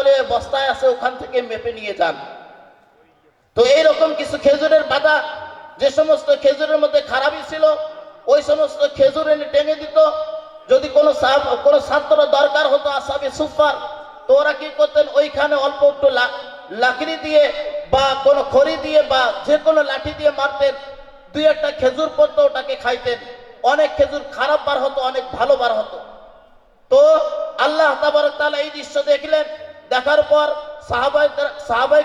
বলে বস্তায় আছে, ওখান থেকে মেপে নিয়ে যান। তো এইরকম কিছু খেজুরের বাদা, যে সমস্ত খেজুরের মধ্যে খারাপই ছিল, ওই সমস্ত খেজুর এনে টেনে দিত। যদি কোনো কোনো ছাত্র দরকার হতো আসাবি সুফার তো ওরা কি করতেন? ওইখানে অল্প একটু লাকড়ি দিয়ে বা কোনো খড়ি দিয়ে বা যে কোনো লাঠি দিয়ে মারতেন। দুই একটা খেজুর পড়তো, ওটাকে খাইতেন। অনেক খেজুর খারাপ বার হতো, অনেক ভালো বার হতো। তো আল্লাহ তাবারক তাআলা এই দৃশ্য দেখলেন। দেখার পর সাহাবাই সাহাবাই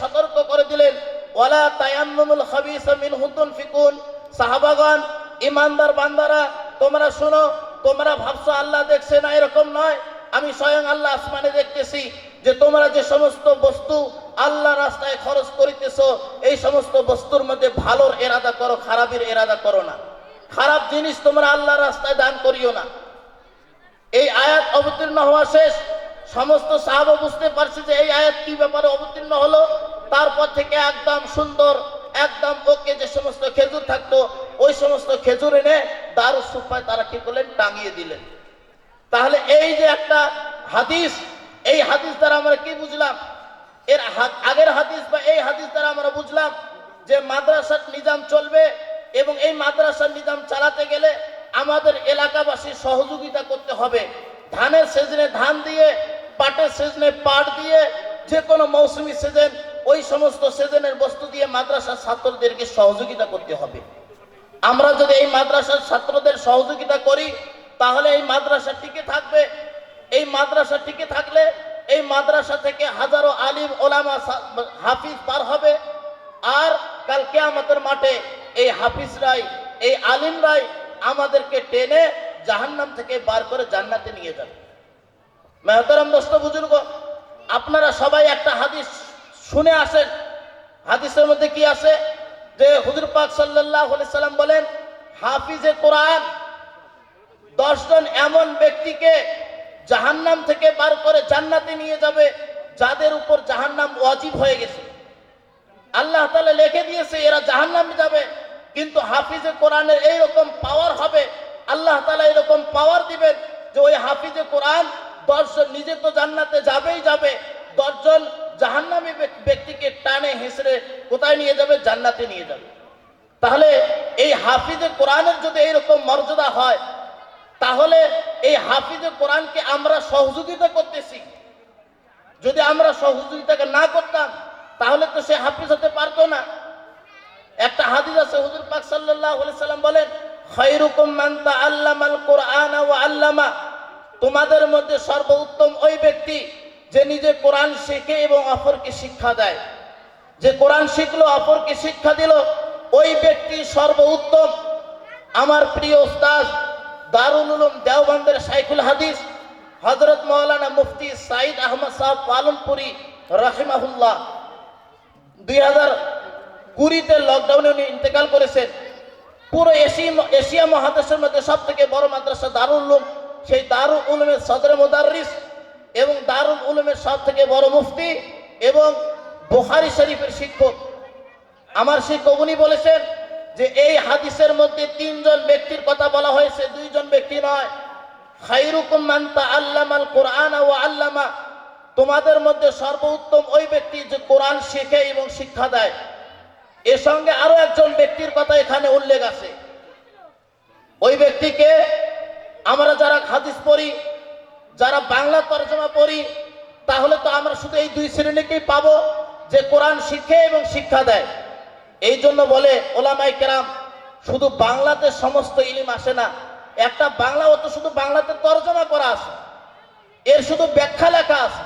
সতর্ক করে দিলেন, ওয়ালা তায়াম্মুল খাবিসা মিন হুতুন ফিকুন। সাহাবাগণ, ইমানদার বান্দারা, তোমরা শোনো, তোমরা ভাবছ আল্লাহ দেখছে না, এরকম নয়। আমি স্বয়ং আল্লাহ আসমানে দেখতেছি যে তোমরা যে সমস্ত বস্তু আল্লাহ রাস্তায় খরচ করিতেছো, এই সমস্ত বস্তুর মধ্যে ভালোর এরাদা করো, খারাপের এরাদা করো না। খারাপ জিনিস তোমরা আল্লাহ রাস্তায় দান করিও না। এই আয়াত অবতীর্ণ হওয়া শেষ। সমস্ত সাহাবা বুঝতে পারছে যে এই আয়াত কি ব্যাপারে অবতীর্ণ হলো। তারপর থেকে একদম সুন্দর, একদম ওকে যে সমস্ত খেজুর থাকতো, ওই সমস্ত খেজুর এনে দারু সুফায় তারা কি করলেন? টাঙিয়ে দিলেন। তাহলে এই যে একটা হাদিস, এই হাদিস দ্বারা আমরা কি বুঝলাম? এর আগের হাদিস বা এই হাদিস দ্বারা আমরা বুঝলাম যে মাদ্রাসার নিজাম চলবে এবং এই মাদ্রাসার নিজাম চালাতে গেলে আমাদের এলাকাবাসীর সহযোগিতা করতে হবে। ধানের সিজনে ধান দিয়ে পাটের সিজনে পাট দিয়ে যে কোনো মৌসুমী সিজন, ওই সমস্ত সিজনের বস্তু দিয়ে মাদ্রাসার ছাত্রদেরকে সহযোগিতা করতে হবে। আমরা যদি এই মাদ্রাসার ছাত্রদের সহযোগিতা করি, তাহলে এই মাদ্রাসা টিকে থাকবে। এই মাদ্রাসা টিকে থাকলে এই মাদ্রাসা থেকে হাজারো আলিম, ওলামা হাফিজ পার হবে। আর কালকে আমাদের মাঠে এই হাফিজরাই, এই আলিমরাই আমাদেরকে টেনে জাহান্নাম থেকে বার করে জান্নাতে নিয়ে যাবে। মেহতারাম দোস্ত বুজুর্গ, আপনারা সবাই একটা হাদিস শুনে আসেন। হাদিসের মধ্যে কি আছে? যে হুজুর পাক আলাইহি সাল্লাম বলেন, হাফিজে কোরআন, দশজন এমন ব্যক্তিকে জাহান্নাম থেকে বার করে জান্নাতে নিয়ে যাবে, যাদের উপর জাহান্নাম ওয়াজিব হয়ে গেছে। আল্লাহ তাআলা লিখে দিয়েছে, এরা জাহান্নামে যাবে, কিন্তু হাফিজে কোরআনের এইরকম পাওয়ার হবে, আল্লাহ তালা এরকম পাওয়ার দিবেন যে ওই হাফিজে কোরআন দশজন নিজে তো জান্নাতে যাবেই যাবে। দশজন জাহান্নামী ব্যক- ব্যক্তিকে টানে, হেসড়ে কোথায় নিয়ে যাবে? জান্নাতে নিয়ে যাবে। তাহলে এই হাফিজে কোরআনের যদি এইরকম মর্যাদা হয়, তাহলে এই হাফিজে কোরআনকে আমরা সহযোগিতা করতেছি। যদি আমরা সহযোগিতাকে না করতাম, তাহলে তো সে হাফিজ হতে পারতো না। একটা হাদিস আছে, হুজুর পাক আলাইহি সাল্লাম বলেন, খায়রুকুম মান তাআল্লামাল কোরআন ওয়া আল্লামা। তোমাদের মধ্যে সর্বোত্তম ওই ব্যক্তি যে নিজে কোরআন শেখে এবং অপরকে শিক্ষা দেয়। যে কোরআন শিখলো, অপরকে শিক্ষা দিল, ওই ব্যক্তি সর্বোত্তম। আমার প্রিয় উস্তাদ দারুল উলুম দেওবন্দের সাইকুল হাদিস হজরত মৌলানা মুফতি সাইদ আহমদ সাহেব পালনপুরি, রাহিমাহুল্লাহ। দুই হাজার কুড়িতে লকডাউনে উনি ইন্তেকাল করেছেন। পুরো এশিয়া এশিয়া মহাদেশের মধ্যে সব থেকে বড় মাদ্রাসা দারুল উলুম। সেই দারুল উলুমের সদরে মোদারিস এবং দারুল উলুমের সব থেকে বড় মুফতি এবং বুখারি শরীফের শিক্ষক। আমার শিক্ষক উনি বলেছেন যে এই হাদিসের মধ্যে তিনজন ব্যক্তির কথা বলা হয়েছে, দুইজন ব্যক্তি নয়। খাইরুকুম মান তাআল্লামাল কোরআন ওয়া আল্লামা। তোমাদের মধ্যে সর্বোত্তম ওই ব্যক্তি যে কোরআন শেখে এবং শিক্ষা দেয়। এর সঙ্গে আরও একজন ব্যক্তির কথা এখানে উল্লেখ আছে। ওই ব্যক্তিকে আমরা যারা হাদিস পড়ি, যারা বাংলা তর্জমা পড়ি, তাহলে তো আমরা শুধু এই দুই শ্রেণীকেই পাবো যে কোরআন শিখে এবং শিক্ষা দেয়। এই জন্য বলে ওলামাই কেরাম, শুধু বাংলাতে সমস্ত ইলিম আসে না, একটা বাংলা ও তো শুধু বাংলাতে তর্জমা করা আছে। এর শুধু ব্যাখ্যা লেখা আছে,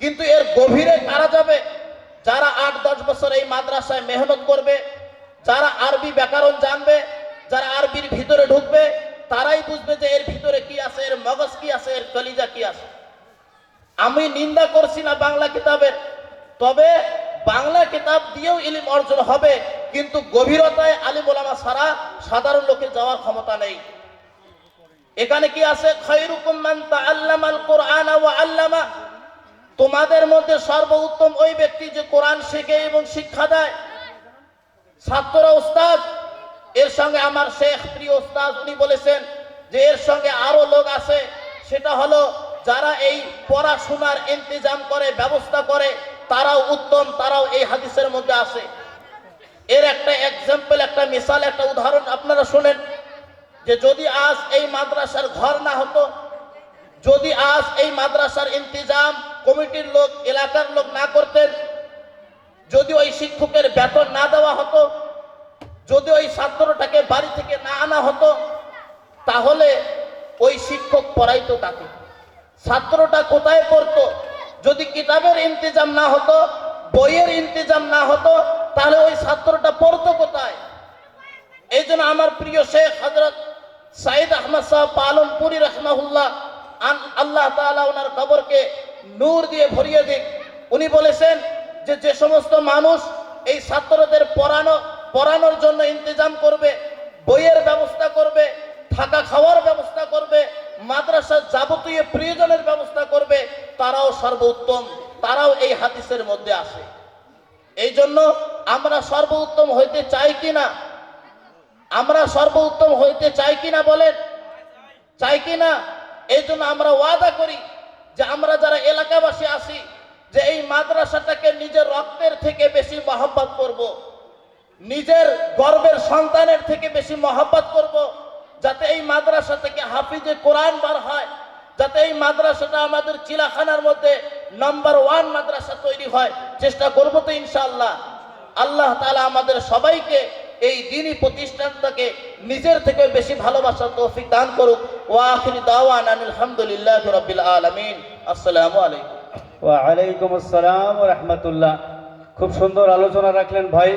কিন্তু এর গভীরে কারা যাবে? যারা আট দশ বছর এই মাদ্রাসায় মেহনত করবে, যারা আরবি ব্যাকরণ জানবে, যারা আরবির ভিতরে ঢুকবে, তারাই বুঝবে যে এর ভিতরে কি আছে এর মগজ কি আছে এর কলিজা কি আছে আমি নিন্দা করছি না বাংলা কিতাবের। তবে বাংলা কিতাব দিয়েও ইলিম অর্জন হবে, কিন্তু গভীরতায় আলিম ওলামা ছাড়া সাধারণ লোকের যাওয়ার ক্ষমতা নেই। এখানে কি আছে? কোরআন আল্লামা। তোমাদের মধ্যে সর্বোত্তম ওই ব্যক্তি যে কোরআন শেখে এবং শিক্ষা দেয়। ছাত্র উস্তাদ, এর সঙ্গে আমার শেখ প্রিয় উস্তাদ, উনি বলেছেন যে এর সঙ্গে আরও লোক আছে, সেটা হলো যারা এই পড়াশোনার ইন্তজাম করে, ব্যবস্থা করে, তারাও উত্তম, তারাও এই হাদিসের মধ্যে আসে এর একটা এক্সাম্পল একটা মিসাল একটা উদাহরণ আপনারা শোনেন, যে যদি আজ এই মাদ্রাসার ঘর না হতো, যদি আজ এই মাদ্রাসার ইন্তজাম কমিটির লোক, এলাকার লোক না করতেন, যদি ওই শিক্ষকের বেতন না দেওয়া হতো, যদি ওই ছাত্রটাকে বাড়ি থেকে না আনা হতো, তাহলে ওই শিক্ষক পড়াইতো তাকে ছাত্রটা কোথায় পড়তো? যদি কিতাবের ইন্তজাম না হতো, বইয়ের ইন্তজাম না হতো, তাহলে ওই ছাত্রটা পড়তো কোথায়? এই জন্য আমার প্রিয় শেখ হজরত সাইদ আহমদ সাহেব পালমপুরি রহমাহুল্লাহ আন- আল্লাহ তাআলা ওনার খবরকে নূর দিয়ে ভরিয়ে দিক। উনি বলেছেন যে যে সমস্ত মানুষ এই ছাত্রদের পড়ানো, পড়ানোর জন্য ইন্তজাম করবে, বইয়ের ব্যবস্থা করবে, থাকা খাওয়ার ব্যবস্থা করবে মাদ্রাসার যাবতীয় প্রয়োজনের ব্যবস্থা করবে, তারাও সর্বোত্তম, তারাও এই হাদিসের মধ্যে আসে এই জন্য আমরা সর্বোত্তম হইতে চাই কিনা আমরা সর্বোত্তম হইতে চাই কিনা বলেন চাই কিনা এই জন্য আমরা ওয়াদা করি যে আমরা যারা এলাকাবাসী আসি যে এই মাদ্রাসাটাকে নিজের রক্তের থেকে বেশি মহব্বত করব। নিজের গর্বের সন্তানের থেকে বেশি মহব্বত করব। যাতে এই মাদ্রাসা থেকে হাফিজে কোরআন বার হয়, যাতে এই মাদ্রাসাটা আমাদের চিলাখানার মধ্যে নাম্বার ওয়ান মাদ্রাসা তৈরি হয়। চেষ্টা করব তো ইনশাআল্লাহ। আল্লাহ তালা আমাদের সবাইকে এই দিনই প্রতিষ্ঠানটাকে নিজের থেকে বেশি ভালোবাসা তৌফিক দান করুক। ওয়া আখিরি দাওয়ানা আলহামদুলিল্লাহ রাব্বিল আলামিন। আসসালামু আলাইকুম। ওয়ালাইকুম আসসালাম রহমতুল্লাহ। খুব সুন্দর আলোচনা রাখলেন ভাই।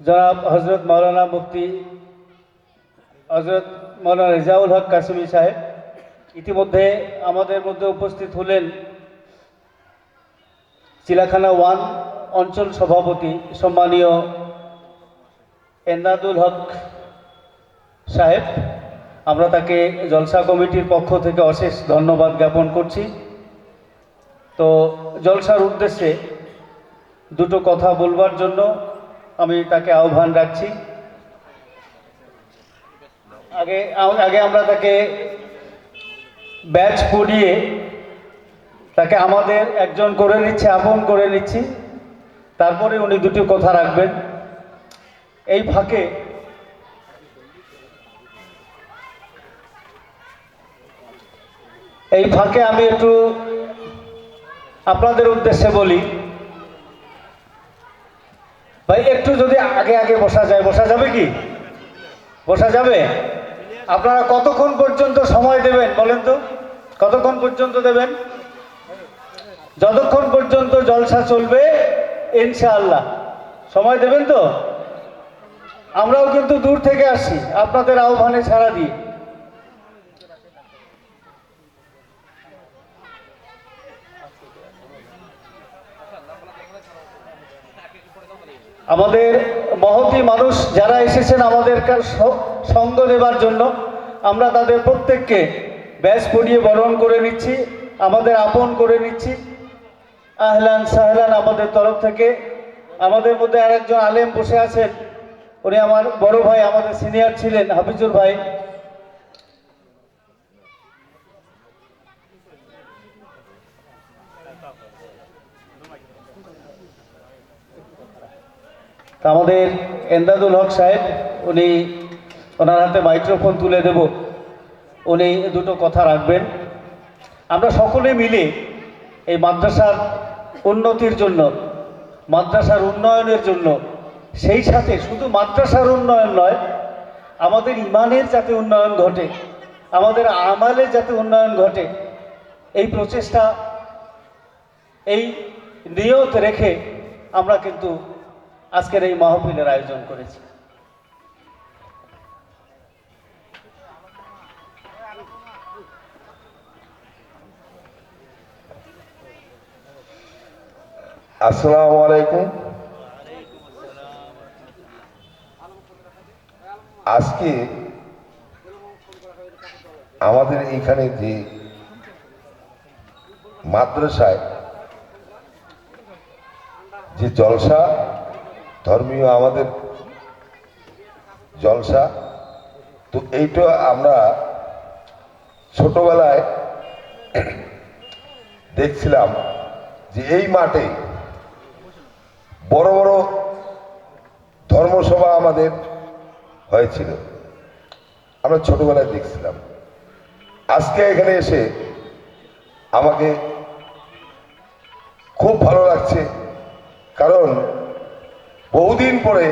জনাব হজরত মৌলানা মুফতি হজরত মৌলানা রেজাউল হক কাসিমি সাহেব, ইতিমধ্যে আমাদের মধ্যে উপস্থিত হলেন চিলাখানা ওয়ান অঞ্চল সভাপতি সম্মানীয় এন্দাদুল হক সাহেব। আমরা তাকে জলসা কমিটির পক্ষ থেকে অশেষ ধন্যবাদ জ্ঞাপন করছি। তো জলসার উদ্দেশ্যে দুটো কথা বলবার জন্য আমি তাকে আহ্বান রাখছি। আগে আগে আমরা তাকে ব্যাচ পড়িয়ে তাকে আমাদের একজন করে নিচ্ছে, আপন করে নিচ্ছি। তারপরে উনি দুটি কথা রাখবেন। এই ফাঁকে এই ফাঁকে আমি একটু আপনাদের উদ্দেশ্যে বলি ভাই, একটু যদি আগে আগে বসা যায়, বসা যাবে কি? বসা যাবে? আপনারা কতক্ষণ পর্যন্ত সময় দেবেন বলেন তো? কতক্ষণ পর্যন্ত দেবেন? যতক্ষণ পর্যন্ত জলসা চলবে, ইনশাআল্লাহ। সময় দেবেন তো? আমরাও কিন্তু দূর থেকে আসি আপনাদের আহ্বানে ছাড়া দিয়ে। আমাদের মহতি মানুষ যারা এসেছেন আমাদের সঙ্গ দেবার জন্য, আমরা তাদের প্রত্যেককে ব্যাস পড়িয়ে বরণ করে নিচ্ছি, আমাদের আপন করে নিচ্ছি। আহলান সাহলান আমাদের তরফ থেকে। আমাদের মধ্যে আরেকজন আলেম বসে আছেন। উনি আমার বড় ভাই, আমাদের সিনিয়র ছিলেন হাফিজুর ভাই। তা আমাদের এন্দাদুল হক সাহেব, উনি ওনার হাতে মাইক্রোফোন তুলে দেব। উনি দুটো কথা রাখবেন। আমরা সকলে মিলে এই মাদ্রাসার উন্নতির জন্য, মাদ্রাসার উন্নয়নের জন্য, সেই সাথে শুধু মাদ্রাসার উন্নয়ন নয়, আমাদের ইমানের যাতে উন্নয়ন ঘটে, আমাদের আমালের যাতে উন্নয়ন ঘটে, এই প্রচেষ্টা, এই নিয়ত রেখে আমরা কিন্তু আজকের এই মাহফিলের আয়োজন করেছি। আসসালামু আলাইকুম। আজকে আমাদের এখানে যে মাদ্রাসায় যে জলসা ধর্মীয় আমাদের জলসা। তো এইটা আমরা ছোটবেলায় দেখছিলাম যে এই মাঠে বড় বড় ধর্মসভা আমাদের হয়েছিল। আমরা ছোটবেলায় দেখছিলাম। আজকে এখানে এসে আমাকে খুব ভালো লাগছে। কারণ বহুদিন পরে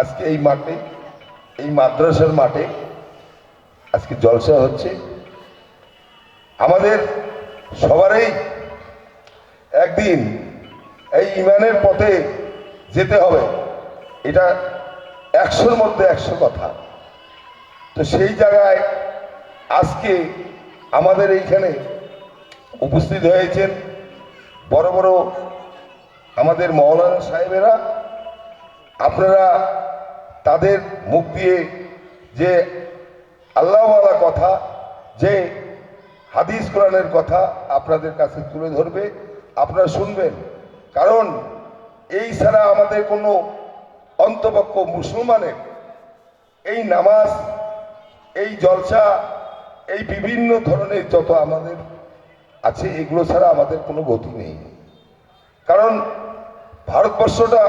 আজকে এই মাঠে, এই মাদ্রাসার মাঠে আজকে জলসা হচ্ছে। আমাদের সবারই একদিন এই ইমানের পথে যেতে হবে, এটা একশোর মধ্যে একশো কথা। তো সেই জায়গায় আজকে আমাদের এইখানে উপস্থিত হয়েছেন বড় বড় আমাদের মৌলানা সাহেবেরা আপনারা তাদের মুখ দিয়ে যে আল্লাহওয়ালা কথা, যে হাদিস কোরআনের কথা আপনাদের কাছে তুলে ধরবে, আপনারা শুনবেন। কারণ এই ছাড়া আমাদের কোনো অন্তপক্ষ মুসলমানের এই নামাজ, এই জলসা, এই বিভিন্ন ধরনের যত আমাদের আছে, এগুলো ছাড়া আমাদের কোনো গতি নেই। কারণ ভারতবর্ষটা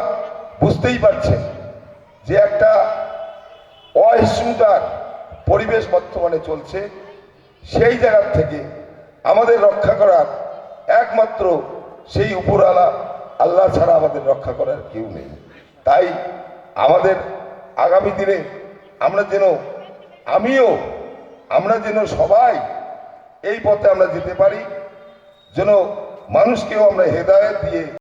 বুঝতেই পারছেন যে একটা অহিংসার পরিবেশ বর্তমানে চলছে। সেই জায়গার থেকে আমাদের রক্ষা করার একমাত্র সেই উপরওয়ালা আল্লাহ ছাড়া আমাদের রক্ষা করার কেউ নেই। তাই আমাদের আগামী দিনে আমরা যেন, আমিও আমরা যেন সবাই এই পথে আমরা যেতে পারি, যেন মানুষকেও আমরা হেদায়ত দিয়ে